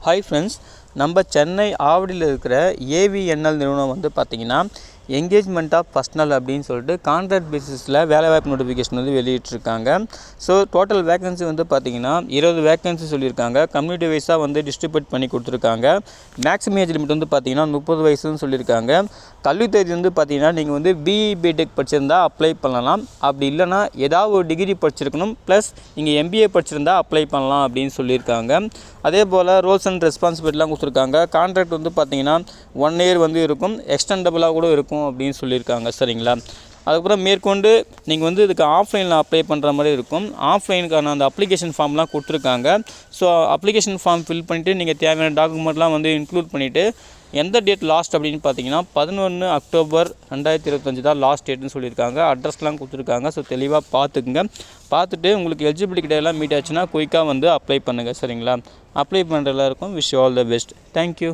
Hi friends நம்ம சென்னை ஆவடியில் இருக்கிற AVNL நிறுவனம் வந்து பார்த்திங்கன்னா என்கேஜ்மெண்ட் ஆஃப் பர்சனல் அப்படின்னு சொல்லிட்டு கான்ட்ராக்ட் பேசிஸில் வேலைவாய்ப்பு நோட்டிஃபிகேஷன் வந்து வெளியிட்டிருக்காங்க. ஸோ டோட்டல் வேகன்சி வந்து பார்த்திங்கன்னா இருபது வேகன்சி சொல்லியிருக்காங்க. கம்யூனிட்டி வைஸாக வந்து டிஸ்ட்ரிபியூட் பண்ணி கொடுத்துருக்காங்க. மேக்ஸிமம் ஏஜ் லிமிட் வந்து பார்த்திங்கன்னா முப்பது வயசுன்னு சொல்லியிருக்காங்க. கல்வி தேதி வந்து பார்த்திங்கன்னா நீங்கள் வந்து பிஇ பிடெக் படிச்சிருந்தா அப்ளை பண்ணலாம். அப்படி இல்லைனா ஏதாவது ஒரு டிகிரி படிச்சிருக்கணும் ப்ளஸ் நீங்கள் எம்பிஏ படிச்சிருந்தா அப்ளை பண்ணலாம் அப்படின்னு சொல்லியிருக்காங்க. அதே போல் ரோல்ஸ் அண்ட் ரெஸ்பான்சிபிலிட்டிலாம் கொடுத்துருக்காங்க. கான்ட்ராக்ட் வந்து பார்த்தீங்கன்னா ஒன் இயர் வந்து இருக்கும். எக்ஸ்டெண்டபுளாக கூட இருக்கும். இருக்கும் அப்படின்னு சொல்லியிருக்காங்க சரிங்களா? அதுக்கப்புறம் மேற்கொண்டு நீங்கள் வந்து இதுக்கு ஆஃப்லைனில் அப்ளை பண்ணுற மாதிரி இருக்கும். ஆஃப்லைனுக்கான அந்த அப்ளிகேஷன் ஃபார்ம்லாம் கொடுத்துருக்காங்க. ஸோ அப்ளிகேஷன் ஃபார்ம் ஃபில் பண்ணிவிட்டு நீங்கள் தேவையான டாக்குமெண்ட்லாம் வந்து இன்க்ளூட் பண்ணிவிட்டு எந்த டேட் லாஸ்ட் அப்படின்னு பார்த்தீங்கன்னா பதினொன்று அக்டோபர் ரெண்டாயிரத்தி இருபத்தஞ்சி தான் லாஸ்ட் டேட்னு சொல்லியிருக்காங்க. அட்ரஸ்லாம் கொடுத்துருக்காங்க. ஸோ தெளிவாக பார்த்துக்குங்க பார்த்துட்டு உங்களுக்கு எலிஜிபிலிட்டி எல்லாம் மீட் ஆச்சுன்னா குயிக்காக வந்து அப்ளை பண்ணுங்கள் சரிங்களா? அப்ளை பண்ணுற எல்லாருக்கும் wish all the best thank you